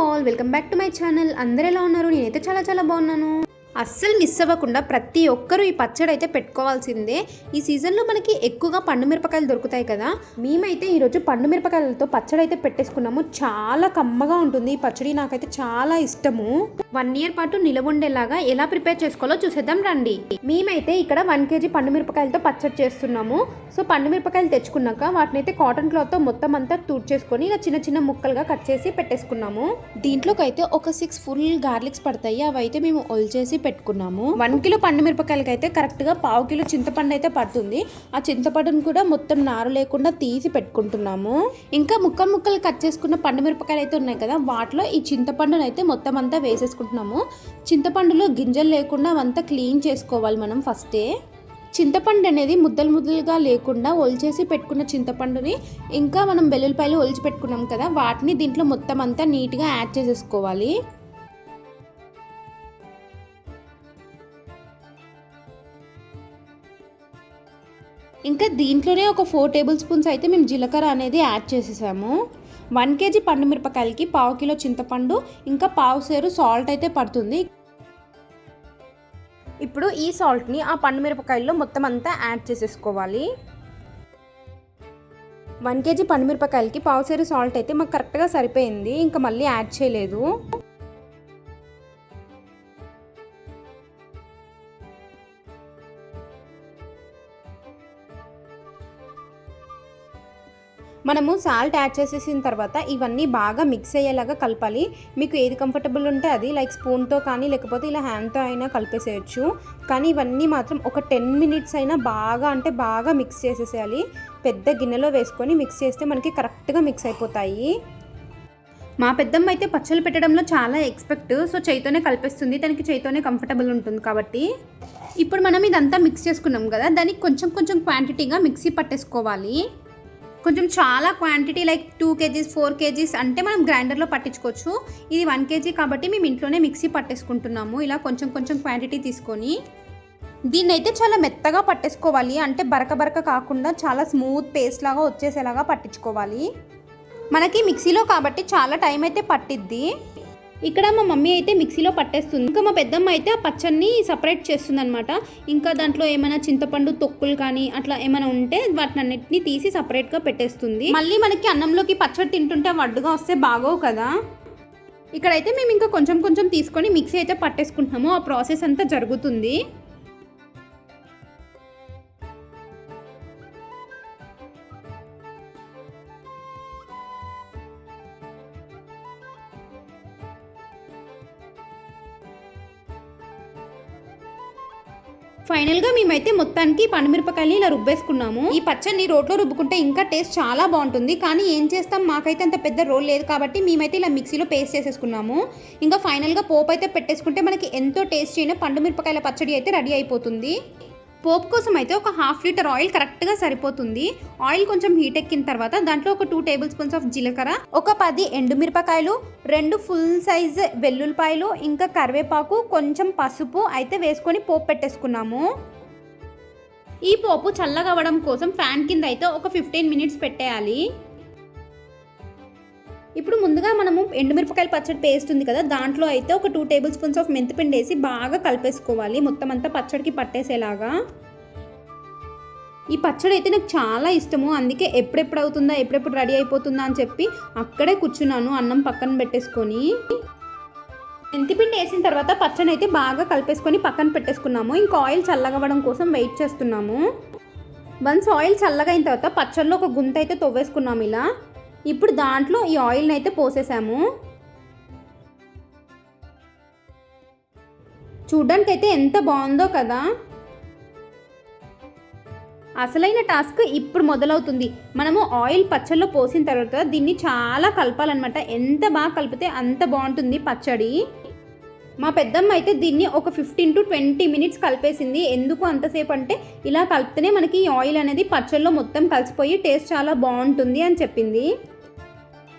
All welcome back to my channel. అందరు ఎలా ఉన్నారు? నేనైతే చాలా చాలా బాగున్నాను. అస్సలు మిస్ అవ్వకుండా ప్రతి ఒక్కరూ ఈ పచ్చడి అయితే పెట్టుకోవాల్సిందే. ఈ సీజన్లో మనకి ఎక్కువగా పండు మిరపకాయలు దొరుకుతాయి కదా. మేమైతే ఈరోజు పండు మిరపకాయలతో పచ్చడి అయితే పెట్టేసుకున్నాము. చాలా కమ్మగా ఉంటుంది ఈ పచ్చడి. నాకైతే చాలా ఇష్టము. వన్ ఇయర్ పాటు నిలవ ఉండేలాగా ఎలా ప్రిపేర్ చేసుకోవాలో చూసేద్దాం రండి. మేమైతే ఇక్కడ వన్ కేజీ పండు మిరపకాయలతో పచ్చడి చేస్తున్నాము. సో పండు మిరపకాయలు తెచ్చుకున్నాక వాటిని అయితే కాటన్ క్లాత్తో మొత్తం అంతా చేసుకొని ఇలా చిన్న చిన్న ముక్కలుగా కట్ చేసి పెట్టేసుకున్నాము. దీంట్లోకి అయితే ఒక సిక్స్ ఫుల్ గార్లిక్స్ పడతాయి. అవి అయితే మేము ఒలిచేసి పెట్టుకున్నాము. వన్ కిలో పండు మిరపకాయలకి అయితే కరెక్ట్గా పావు కిలో చింతపండు అయితే పడుతుంది. ఆ చింతపండును కూడా మొత్తం నారు లేకుండా తీసి పెట్టుకుంటున్నాము. ఇంకా ముక్కలు ముక్కలు కట్ చేసుకున్న పండు మిరపకాయలు అయితే ఉన్నాయి కదా వాటిలో ఈ చింతపండును అయితే మొత్తం అంతా వేసేసుకుంటున్నాము. చింతపండులో గింజలు లేకుండా అవంతా క్లీన్ చేసుకోవాలి మనం ఫస్టే. చింతపండు అనేది ముద్దలు ముద్దలుగా లేకుండా ఒలిచేసి పెట్టుకున్న చింతపండుని ఇంకా మనం వెల్లుల్లిపాయలు ఒలిచి పెట్టుకున్నాం కదా వాటిని దీంట్లో మొత్తం అంతా నీట్గా యాడ్ చేసేసుకోవాలి. ఇంకా దీంట్లోనే ఒక ఫోర్ టేబుల్ స్పూన్స్ అయితే మేము జీలకర్ర అనేది యాడ్ చేసేసాము. వన్ కేజీ పండు మిరపకాయలకి పావు కిలో చింతపండు ఇంకా పావు సేరు సాల్ట్ అయితే పడుతుంది. ఇప్పుడు ఈ సాల్ట్ని ఆ పండు మిరపకాయల్లో మొత్తం అంతా యాడ్ చేసేసుకోవాలి. వన్ కేజీ పండు మిరపకాయలకి పావు సేరు సాల్ట్ అయితే మాకు కరెక్ట్గా సరిపోయింది ఇంకా మళ్ళీ యాడ్ చేయలేదు. మనము సాల్ట్ యాడ్ చేసేసిన తర్వాత ఇవన్నీ బాగా మిక్స్ అయ్యేలాగా కలపాలి. మీకు ఏది కంఫర్టబుల్ ఉంటే అది లైక్ స్పూన్తో కానీ లేకపోతే ఇలా హ్యాండ్తో అయినా కలిపేసేయచ్చు. కానీ ఇవన్నీ మాత్రం ఒక టెన్ మినిట్స్ అయినా బాగా అంటే బాగా మిక్స్ చేసేసేయాలి. పెద్ద గిన్నెలో వేసుకొని మిక్స్ చేస్తే మనకి కరెక్ట్గా మిక్స్ అయిపోతాయి. మా పెద్దమ్మ అయితే పచ్చళ్ళు పెట్టడంలో చాలా ఎక్స్పెక్ట్ సో చేయితోనే కలిపేస్తుంది. దానికి చేయితోనే కంఫర్టబుల్ ఉంటుంది కాబట్టి. ఇప్పుడు మనం ఇదంతా మిక్స్ చేసుకున్నాం కదా దానికి కొంచెం కొంచెం క్వాంటిటీగా మిక్సీ పట్టేసుకోవాలి. కొంచెం చాలా quantity like two KGs four KGs అంటే మనం గ్రైండర్లో పట్టించుకోవచ్చు. ఇది వన్ కేజీ కాబట్టి మేము ఇంట్లోనే మిక్సీ పట్టేసుకుంటున్నాము. ఇలా కొంచెం కొంచెం క్వాంటిటీ తీసుకొని దీన్ని అయితే చాలా మెత్తగా పట్టేసుకోవాలి. అంటే బరక బరక కాకుండా చాలా స్మూత్ పేస్ట్ లాగా వచ్చేసేలాగా పట్టించుకోవాలి. మనకి మిక్సీలో కాబట్టి చాలా టైం అయితే పట్టిద్ది. ఇక్కడ మా మమ్మీ అయితే మిక్సీలో పట్టేస్తుంది. ఇంకా మా పెద్దమ్మ అయితే ఆ పచ్చడిని సపరేట్ చేస్తుంది అనమాట ఇంకా దాంట్లో ఏమైనా చింతపండు తొక్కులు కానీ అట్లా ఏమైనా ఉంటే వాటిని అన్నిటిని తీసి సపరేట్గా పెట్టేస్తుంది. మళ్ళీ మనకి అన్నంలోకి పచ్చడి తింటుంటే వడ్డుగా వస్తే బాగోవు కదా. ఇక్కడైతే మేము ఇంకా కొంచెం కొంచెం తీసుకొని మిక్సీ అయితే పట్టేసుకుంటున్నాము. ఆ ప్రాసెస్ అంతా జరుగుతుంది. ఫైనల్గా మేమైతే మొత్తానికి పండుమిరపకాయలు ఇలా రుబ్బేసుకున్నాము. ఈ పచ్చడిని రోట్లో రుబ్బుకుంటే ఇంకా టేస్ట్ చాలా బాగుంటుంది. కానీ ఏం చేస్తాం? మాకైతే అంత పెద్ద రోల్ లేదు కాబట్టి మేమైతే ఇలా మిక్సీలో పేస్ట్ చేసేసుకున్నాము. ఇంకా ఫైనల్గా పోపు అయితే పెట్టేసుకుంటే మనకి ఎంతో టేస్ట్ అయిన పండు మిరపకాయల పచ్చడి అయితే రెడీ అయిపోతుంది. పోపు కోసం అయితే ఒక హాఫ్ లీటర్ ఆయిల్ కరెక్ట్గా సరిపోతుంది. ఆయిల్ కొంచెం హీట్ ఎక్కిన తర్వాత దాంట్లో ఒక టూ టేబుల్ స్పూన్స్ ఆఫ్ జీలకర్ర ఒక పది ఎండుమిరపకాయలు రెండు ఫుల్ సైజ్ వెల్లుల్లిపాయలు ఇంకా కరివేపాకు కొంచెం పసుపు అయితే వేసుకొని పోపు పెట్టేసుకున్నాము. ఈ పోపు చల్లగవ్వడం కోసం ఫ్యాన్ కింద అయితే ఒక ఫిఫ్టీన్ మినిట్స్ పెట్టేయాలి. ఇప్పుడు ముందుగా మనము ఎండుమిరపకాయల పచ్చడి పేస్ట్ ఉంది కదా దాంట్లో అయితే ఒక టూ టేబుల్ స్పూన్స్ ఆఫ్ మెంతిపిండి వేసి బాగా కలిపేసుకోవాలి. మొత్తం అంతా పచ్చడికి పట్టేసేలాగా. ఈ పచ్చడి అయితే నాకు చాలా ఇష్టము. అందుకే ఎప్పుడెప్పుడు అవుతుందా ఎప్పుడెప్పుడు రెడీ అయిపోతుందా అని చెప్పి అక్కడే కూర్చున్నాను అన్నం పక్కన పెట్టేసుకొని. మెంతిపిండి వేసిన తర్వాత పచ్చడి అయితే బాగా కలిపేసుకొని పక్కన పెట్టేసుకున్నాము. ఇంకా ఆయిల్ చల్లగవ్వడం కోసం వెయిట్ చేస్తున్నాము. వన్స్ ఆయిల్ చల్లగా అయిన తర్వాత పచ్చడిలో ఒక గుంత అయితే తవ్వేసుకున్నాము ఇలా. ఇప్పుడు దాంట్లో ఈ ఆయిల్ని అయితే పోసేసాము. చూడ్డానికి అయితే ఎంత బాగుందో కదా. అసలైన టాస్క్ ఇప్పుడు మొదలవుతుంది. మనము ఆయిల్ పచ్చళ్ళలో పోసిన తర్వాత దీన్ని చాలా కలపాలన్నమాట. ఎంత బాగా కలిపితే అంత బాగుంటుంది పచ్చడి. మా పెద్దమ్మ అయితే దీన్ని ఒక ఫిఫ్టీన్ టు ట్వంటీ మినిట్స్ కలిపేసింది. ఎందుకు అంతసేపు అంటే ఇలా కలిపితేనే మనకి ఈ ఆయిల్ అనేది పచ్చళ్ళలో మొత్తం కలిసిపోయి టేస్ట్ చాలా బాగుంటుంది అని చెప్పింది.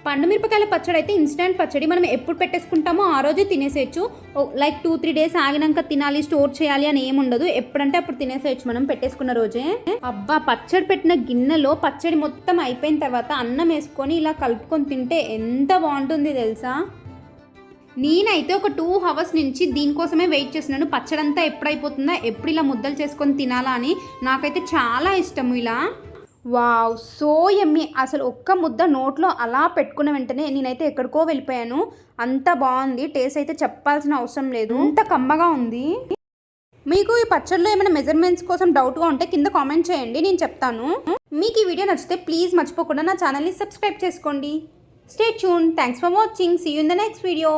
పండు మిరపకాయల పచ్చడి అయితే ఇన్స్టెంట్ పచ్చడి. మనం ఎప్పుడు పెట్టేసుకుంటామో ఆ రోజే తినేసేయచ్చు. లైక్ టూ త్రీ డేస్ ఆగినాక తినాలి స్టోర్ చేయాలి అని ఏమి ఉండదు. ఎప్పుడంటే అప్పుడు తినేసేయచ్చు మనం పెట్టేసుకున్న రోజే. అబ్బా పచ్చడి పెట్టిన గిన్నెలో పచ్చడి మొత్తం అయిపోయిన తర్వాత అన్నం వేసుకొని ఇలా కలుపుకొని తింటే ఎంత బాగుంటుంది తెలుసా? నేనైతే ఒక టూ అవర్స్ నుంచి దీనికోసమే వెయిట్ చేస్తున్నాను. పచ్చడంతా ఎప్పుడైపోతుందా? ఎప్పుడు ఇలా ముద్దలు చేసుకొని తినాలా అని? నాకైతే చాలా ఇష్టము ఇలా. వావ్ సో ఎమ్మి అసలు ఒక్క ముద్ద నోట్లో అలా పెట్టుకున్న వెంటనే నేనైతే ఎక్కడికో వెళ్ళిపోయాను. అంత బాగుంది. టేస్ట్ అయితే చెప్పాల్సిన అవసరం లేదు. అంత కమ్మగా ఉంది. మీకు ఈ పచ్చళ్ళలో ఏమైనా మెజర్మెంట్స్ కోసం డౌట్గా ఉంటే కింద కామెంట్ చేయండి. నేను చెప్తాను. మీకు ఈ వీడియో నచ్చితే ప్లీజ్ మర్చిపోకుండా నా ఛానల్ని సబ్స్క్రైబ్ చేసుకోండి. Stay tune thanks for watching see you in the next video